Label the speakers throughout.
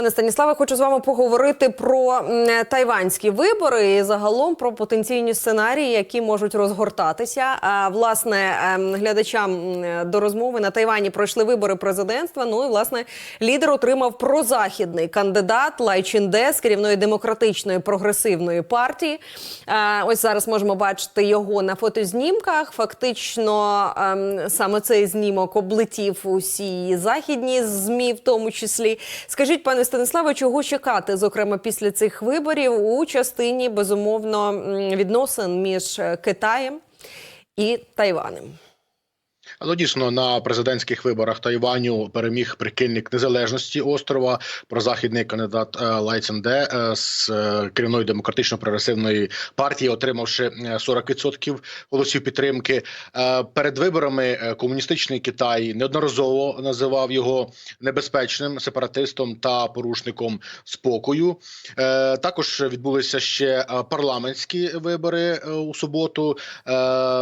Speaker 1: Пане Станіславе, хочу з вами поговорити про тайванські вибори і загалом про потенційні сценарії, які можуть розгортатися. А власне ем, глядачам до розмови на Тайвані пройшли вибори президентства. Ну і власне лідер отримав прозахідний кандидат Лай Чінде з керівної демократичної прогресивної партії. Ось зараз можемо бачити його на фотознімках. Фактично, ем, саме цей знімок облетів усі західні змі, в тому числі. Скажіть, пане Станіславе, чого чекати, зокрема після цих виборів у частині безумовно відносин між е, Китаєм і Тайванем?
Speaker 2: Ну, дійсно на президентських виборах Тайваню переміг прихильник незалежності острова прозахідний кандидат е, Лай Ценде е, з е, керівної демократично-прогресивної партії, отримавши е, 40% голосів підтримки. Перед виборами комуністичний Китай неодноразово називав його небезпечним сепаратистом та порушником спокою. Також відбулися ще парламентські вибори у суботу,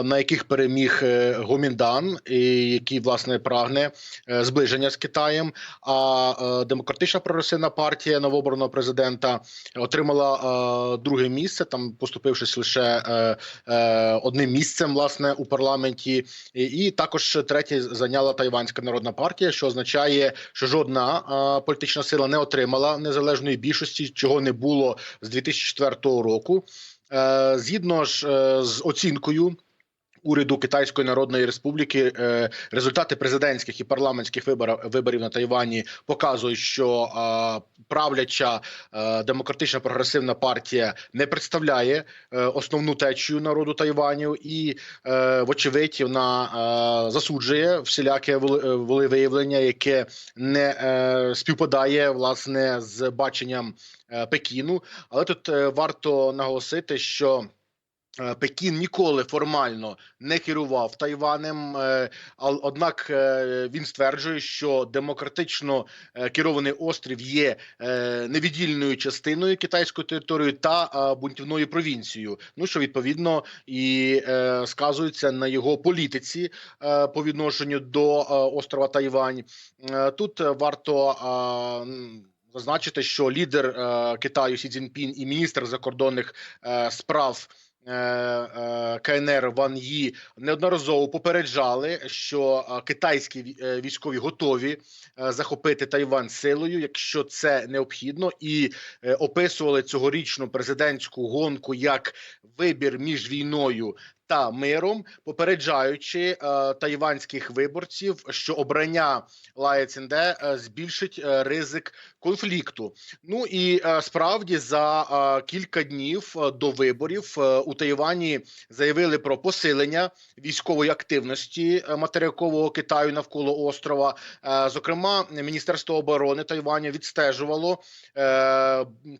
Speaker 2: на яких переміг Гоміндан, який власне прагне е, зближення з Китаєм. А е, демократична прогресивна партія новообраного президента отримала е, друге місце, там поступившись лише одним місцем, власне, у парламенті, і, також третє зайняла Тайванська народна партія, що означає, що жодна політична сила не отримала незалежної більшості, чого не було з 2004 року. Згідно ж з оцінкою. Уряду Китайської Народної Республіки е, результати президентських і парламентських виборів виборів на Тайвані показують, що е, правляча е, демократична прогресивна партія не представляє основну течію народу Тайваню, і вочевидь вона засуджує всіляке волевиявлення, яке не співпадає власне з баченням Пекіну. Але тут варто наголосити, що Пекін ніколи формально не керував Тайванем, е, однак е, він стверджує, що демократично е, керований острів є е, невіддільною частиною китайської території та е, бунтівною провінцією. Ну що відповідно і е, сказується на його політиці е, по відношенню до е, острова Тайвань. Е, Тут е, варто. е, Зазначити, що лідер е, Китаю Сі Цзіньпін і міністр закордонних е, справ е, е, КНР Ван Ї неодноразово попереджали, що е, китайські ві- е, військові готові е, захопити Тайвань силою, якщо це необхідно, і е, описували цьогорічну президентську гонку як вибір між війною. Та миром, попереджаючи е, тайванських виборців, що обрання Лая Цінде е, збільшить е, ризик конфлікту. Ну і справді за кілька днів до виборів у Тайвані заявили про посилення військової активності материкового Китаю навколо острова. Зокрема, Міністерство оборони Тайваню відстежувало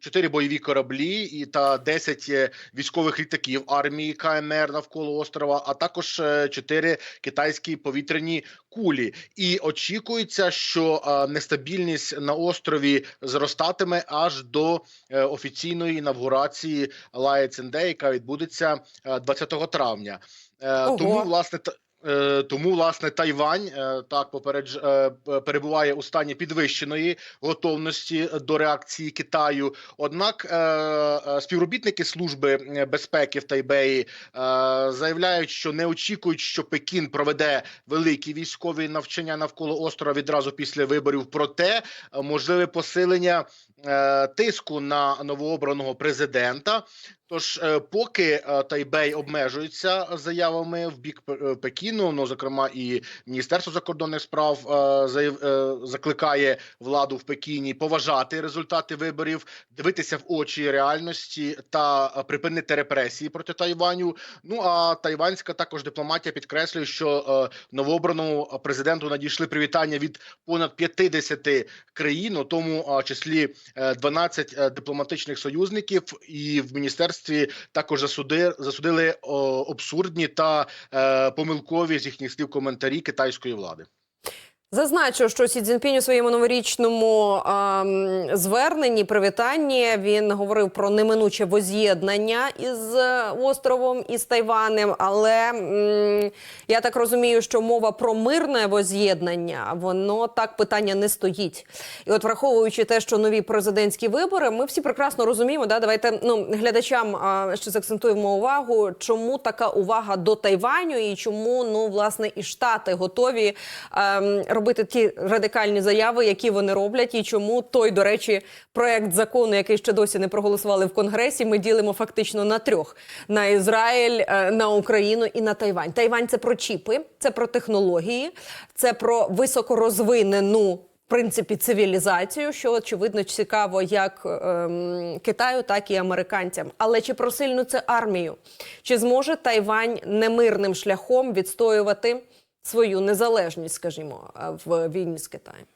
Speaker 2: чотири бойові кораблі і та 10 е, військових літаків армії КМР навколо острова, а також е, чотири китайські повітряні кулі. І очікується, що е, нестабільність на острові зростатиме аж до е, офіційної інавгурації Лає Ценде, яка відбудеться е, 20 травня.
Speaker 1: Ого.
Speaker 2: Тому власне тому власне Тайвань е, так попередж е, перебуває у стані підвищеної готовності до реакції Китаю. Однак е, е, співробітники служби е, безпеки в Тайбеї е, заявляють, що не очікують, що Пекін проведе великі військові навчання навколо острова відразу після виборів. Проте е, можливе посилення е, тиску на новообраного президента. Тож, е, поки е, Тайбей обмежується заявами в бік е, Пекіну, ну зокрема, і Міністерство закордонних справ закликає владу в Пекіні поважати результати виборів, дивитися в очі реальності та припинити репресії проти Тайваню. Ну а тайванська також дипломатія підкреслює, що новообраному президенту надійшли привітання від понад 50 країн, у тому числі е, 12 е, дипломатичних союзників, і в міністерстві також засуди, засудили о, абсурдні та е, помилкові з їхніх слів коментарі китайської влади.
Speaker 1: Зазначу, що Сі Цзіньпінь у своєму новорічному ем, зверненні привітанні він говорив про неминуче воз'єднання із е, островом із Тайванем. Але м, я так розумію, що мова про мирне воз'єднання, воно так питання не стоїть. І от враховуючи те, що нові президентські вибори, ми всі прекрасно розуміємо. Да, давайте ну глядачам а, ще закцентуємо увагу, чому така увага до Тайваню і чому ну власне і штати готові. ем, робити ті радикальні заяви, які вони роблять, і чому той, до речі, проект закону, який ще досі не проголосували в Конгресі, ми ділимо фактично на трьох: на Ізраїль, е, на Україну і на Тайвань. Тайвань це про чіпи, це про технології, це про високорозвинену. В принципі, цивілізацію, що очевидно цікаво як ем, Китаю, так і американцям. Але чи про сильну це армію? Чи зможе Тайвань немирним шляхом відстоювати свою незалежність, скажімо, в війні з Китаєм?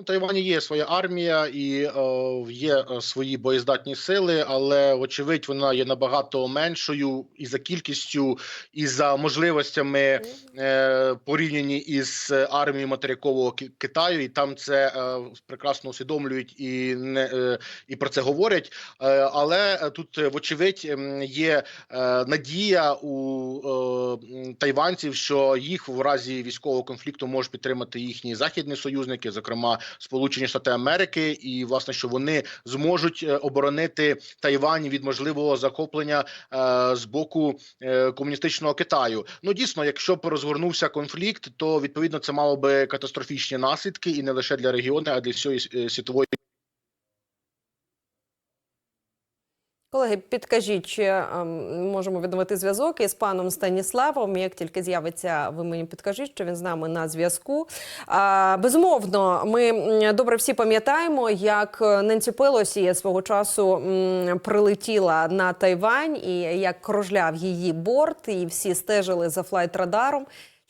Speaker 2: У Тайвані є своя армія і е, є е, свої боєздатні сили, але вочевидь вона є набагато меншою і за кількістю, і за можливостями е, порівняні із армією материкового Китаю, і там це е, прекрасно усвідомлюють і не е, і про це говорять. Е, але е, тут, е, вочевидь, є е, надія у е, тайванців, що їх в разі військового конфлікту можуть підтримати їхні західні союзники, зокрема Сполучені Штати Америки, і власне, що вони зможуть е, оборонити Тайвань від можливого захоплення е, з боку е, комуністичного Китаю. Ну дійсно, якщо б розгорнувся конфлікт, то відповідно це мало би катастрофічні наслідки, і не лише для регіону, а для всієї світової.
Speaker 1: Колеги, підкажіть, чи ем, можемо відновити зв'язок із паном Станіславом. Як тільки з'явиться, ви мені підкажіть, що він з нами на зв'язку. Безумовно, ми добре всі пам'ятаємо, як Ненсі Пелосі свого часу прилетіла на Тайвань і як кружляв її борт, і всі стежили за флайт-радаром.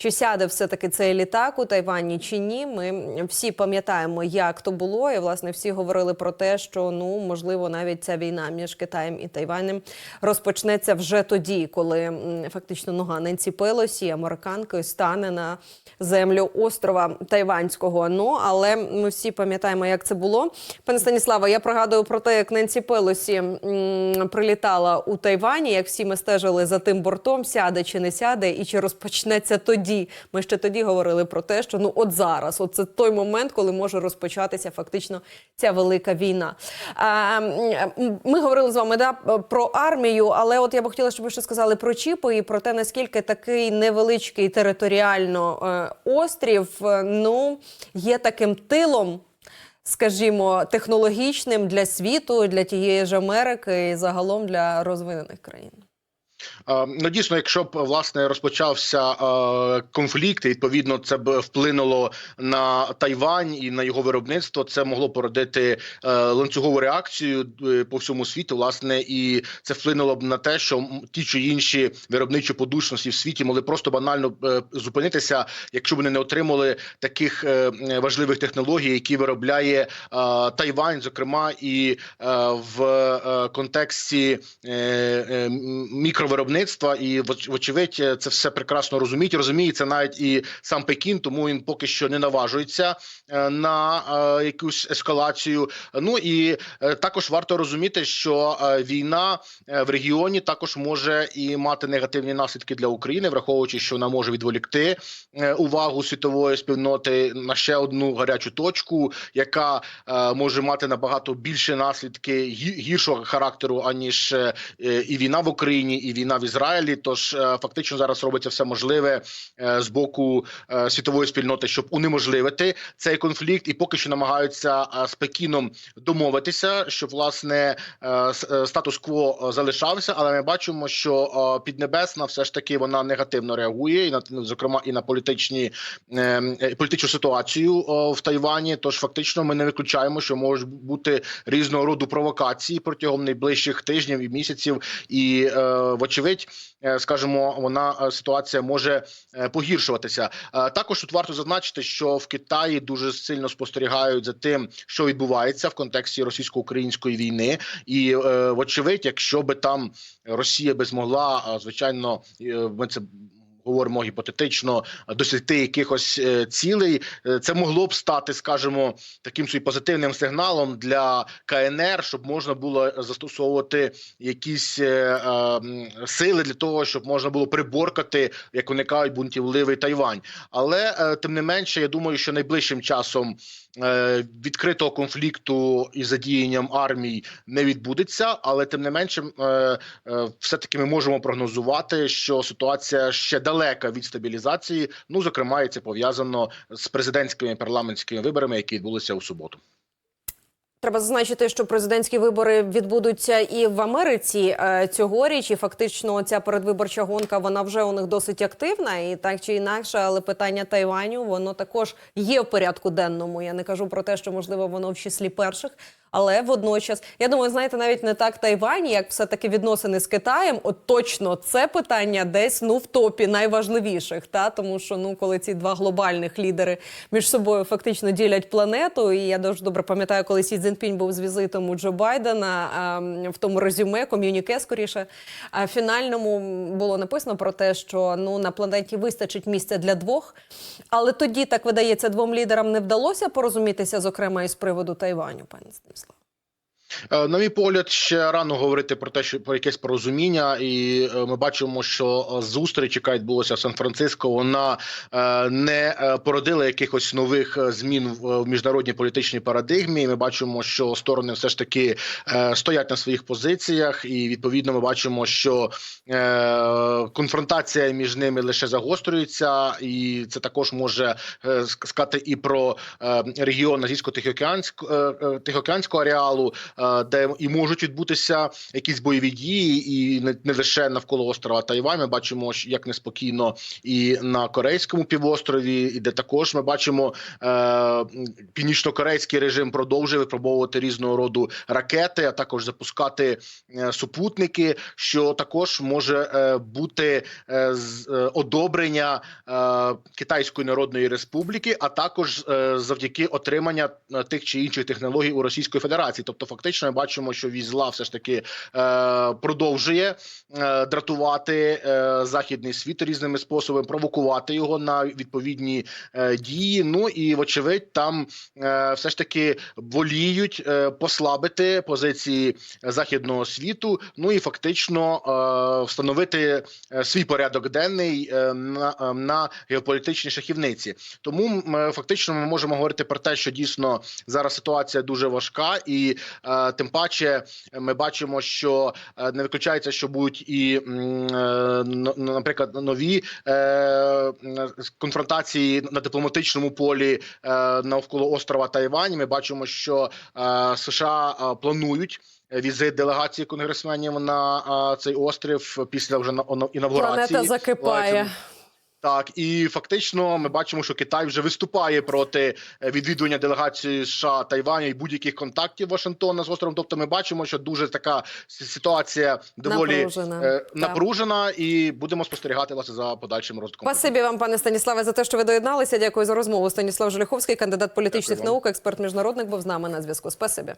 Speaker 1: Чи сяде все-таки цей літак у Тайвані чи ні? Ми всі пам'ятаємо, як то було, і власне всі говорили про те, що ну можливо навіть ця війна між Китаєм і Тайванем розпочнеться вже тоді, коли фактично нога Ненсі Пелосі, американкою, стане на землю острова Тайванського. Ну але ми всі пам'ятаємо, як це було. Пане Станіславе, я пригадую про те, як Ненсі Пелосі м, прилітала у Тайвані, як всі ми стежили за тим бортом, сяде чи не сяде, і чи розпочнеться тоді. Ми ще тоді говорили про те, що ну от зараз, от це той момент, коли може розпочатися фактично ця велика війна. Ми говорили з вами да, про армію, але от я б хотіла, щоб ви ще сказали про чіпи і про те, наскільки такий невеличкий територіально е, острів е, ну є таким тилом скажімо, технологічним для світу, для тієї ж Америки і загалом для розвинених країн.
Speaker 2: Е, Ну дійсно, якщо б власне розпочався е, конфлікт, і, відповідно, це б вплинуло на Тайвань і на його виробництво. Це могло породити е, ланцюгову реакцію е, по всьому світу. Власне, і це вплинуло б на те, що ті чи інші виробничі подушності в світі могли просто банально зупинитися, якщо вони не отримали таких важливих технологій, які виробляє Тайвань, зокрема і в контексті е, мікровиробництва, і вочевидь е, це все прекрасно розуміють. Розуміє це навіть і сам Пекін, тому він поки що не наважується е, на е, якусь ескалацію. Ну і також варто розуміти, що війна в регіоні також може і мати негативні наслідки для України, враховуючи, що вона може відволікти увагу світової спільноти на ще одну гарячу точку, яка може мати набагато більше наслідки гіршого характеру аніж і війна в Україні, і війна в Ізраїлі. Тож е, фактично зараз робиться все можливе е, з боку е, світової спільноти, щоб унеможливити цей конфлікт, і поки що намагаються з Пекіном домовитися, щоб власне статус-кво залишався. Але ми бачимо, що Піднебесна все ж таки вона негативно реагує, і на зокрема і на політичні політичну ситуацію в Тайвані. Тож фактично ми не виключаємо, що можуть бути різного роду провокації протягом найближчих тижнів і місяців, і е, вочевидь, е, скажімо, вона е, ситуація може е, погіршуватися. Також тут варто зазначити, що в Китаї дуже сильно спостерігають за тим, що відбувається в контексті російсько-української війни, і вочевидь, якщо би там Росія би змогла, звичайно, ми це говоримо гіпотетично, досягти якихось е, цілей, е, це могло б стати, скажімо, таким собі позитивним сигналом для КНР, щоб можна було застосовувати якісь е, е, сили для того, щоб можна було приборкати, як вони кажуть, бунтівливий Тайвань. Але е, тим не менше, я думаю, що найближчим часом е, відкритого конфлікту із задіянням армій не відбудеться, але тим не менше, е, е, все таки ми можемо прогнозувати, що ситуація ще далека від стабілізації. Ну зокрема, і це пов'язано з президентськими парламентськими виборами, які відбулися у суботу.
Speaker 1: Треба зазначити, що президентські вибори відбудуться і в Америці е, цьогоріч. І фактично ця передвиборча гонка вона вже у них досить активна, і так чи інакше, але питання Тайваню воно також є в порядку денному. Я не кажу про те, що можливо воно в числі перших. Але водночас, я думаю, знаєте, навіть не так Тайвань, як все таки відносини з Китаєм. От точно це питання десь ну в топі найважливіших. Та тому, що ну коли ці два глобальних лідери між собою фактично ділять планету. І я дуже добре пам'ятаю, коли Сі Цзіньпінь був з візитом у Джо Байдена в тому резюме, ком'юніке скоріше. А фінальному було написано про те, що ну на планеті вистачить місця для двох. Але тоді так видається, двом лідерам не вдалося порозумітися, зокрема із приводу Тайваню, пане Станіслав.
Speaker 2: Е, На мій погляд, ще рано говорити про те, що про якесь порозуміння, і е, ми бачимо, що е, зустріч, яка відбулася в Сан-Франциско, вона е, не породила якихось нових змін в міжнародній політичній парадигмі. Ми бачимо, що сторони все ж таки стоять на своїх позиціях, і відповідно ми бачимо, що конфронтація між ними лише загострюється, і це також може сказати і про регіон Азійсько-Тихоокеанського е, е, Тихоокеанського ареалу, де і можуть відбутися якісь бойові дії, і не, лише навколо острова Тайвань. Ми бачимо, як неспокійно і на Корейському півострові, і де також ми бачимо е, північно-корейський режим продовжує випробовувати різного роду ракети, а також запускати е, супутники, що також може е, бути е, з е, одобрення е, Китайської Народної Республіки, а також е, завдяки отримання е, тих чи інших технологій у Російської Федерації. Тобто, фактично, ми бачимо, що візла все ж таки е, продовжує е, дратувати е, західний світ різними способами, провокувати його на відповідні е, дії. Ну і вочевидь, там е, все ж таки воліють е, послабити позиції західного світу. Ну і фактично е, встановити е, свій порядок денний е, на, е, на геополітичній шахівниці. Тому м, е, фактично ми можемо говорити про те, що дійсно зараз ситуація дуже важка, і е, тим паче ми бачимо, що е, не виключається, що будуть і, е, наприклад, нові е, конфронтації на дипломатичному полі навколо острова Тайвань. Ми бачимо, що США планують. Візит делегації конгресменів на цей острів після вже на інавгурації.
Speaker 1: Планета закипає.
Speaker 2: Так, і фактично ми бачимо, що Китай вже виступає проти е, відвідування делегації США Тайваню і будь-яких контактів Вашингтона з островом. Тобто, ми бачимо, що дуже така ситуація доволі
Speaker 1: Напружена,
Speaker 2: е,
Speaker 1: так.
Speaker 2: напружена, і будемо спостерігати власне за подальшим розвитком.
Speaker 1: Спасибі вам, пане Станіславе, за те, що ви доєдналися. Дякую за розмову. Станіслав Желяховський, кандидат політичних
Speaker 2: Дякую
Speaker 1: наук, експерт міжнародник, був з нами на зв'язку. Спасибі.